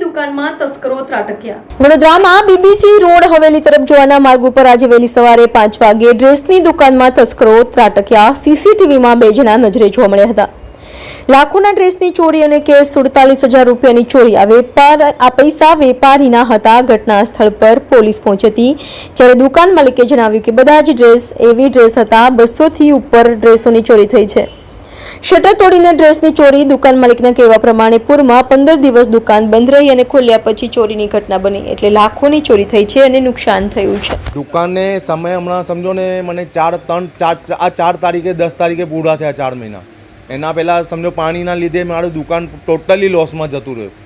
દુકાનમાં તસ્કરો ત્રાટક્યા. વડોદરામાં બીબીસી રોડ હવેલી તરફ જવાના માર્ગ ઉપર આજે વહેલી સવારે પાંચ વાગે ડ્રેસની દુકાનમાં તસ્કરો ત્રાટક્યા. સીસીટીવીમાં બે જણા નજરે જોવા મળ્યા હતા. લાખોના ડ્રેસની ચોરી અને કેસ સુડતાલીસ હજાર રૂપિયાની ચોરી આ વેપાર આ પૈસા વેપારીના હતા. ઘટના સ્થળ પર પોલીસ પહોંચી હતી. જ્યારે દુકાન માલિકે જણાવ્યું કે બધા જ ડ્રેસ એવી ડ્રેસ હતા, બસોથી ઉપર ડ્રેસોની ચોરી થઈ છે. શટર તોડીને ડ્રેસની ચોરી દુકાન માલિકના કહેવા પ્રમાણે પૂરમાં પંદર દિવસ દુકાન બંધ રહી અને ખોલ્યા પછી ચોરીની ઘટના બની એટલે લાખોની ચોરી થઈ છે અને નુકસાન થયું છે. દુકાનને સમય હમણાં સમજો ને મને ચાર ત્રણ ચાર આ ચાર તારીખે દસ તારીખે પૂરા થયા ચાર મહિના. એના પહેલાં સમજો પાણીના લીધે મારું દુકાન ટોટલી લોસમાં જતું રહ્યું.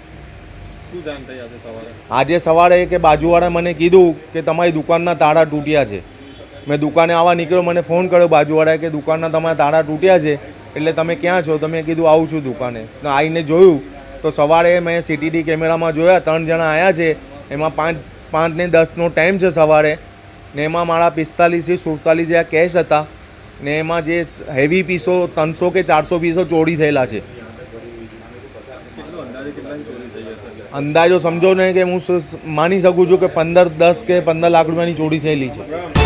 આજે સવારે કે બાજુવાળાએ મને કીધું કે તમારી દુકાનના તાળા તૂટ્યા છે. મેં દુકાને આવવા નીકળ્યો મને ફોન કર્યો બાજુવાળાએ કે દુકાનના તમારા તાળા તૂટ્યા છે. એટલે તમે ક્યાં છો? તમે કીધું, આવું છું દુકાને. આવીને જોયું, તો સવારે મેં સીટીડી કેમેરામાં જોયા, ત્રણ જણા આવ્યા છે. એમાં પાંચ પાંચ ને દસનો ટાઈમ છે સવારે. ને એમાં મારા પિસ્તાલીસથી સુડતાલીસ જેવા કેશ હતા. ને એમાં જે હેવી પીસો ત્રણસો કે ચારસો પીસો ચોરી થયેલા છે. અંદાજો સમજો ને કે હું માની શકું છું કે પંદર, દસ કે પંદર લાખ રૂપિયાની ચોરી થયેલી છે.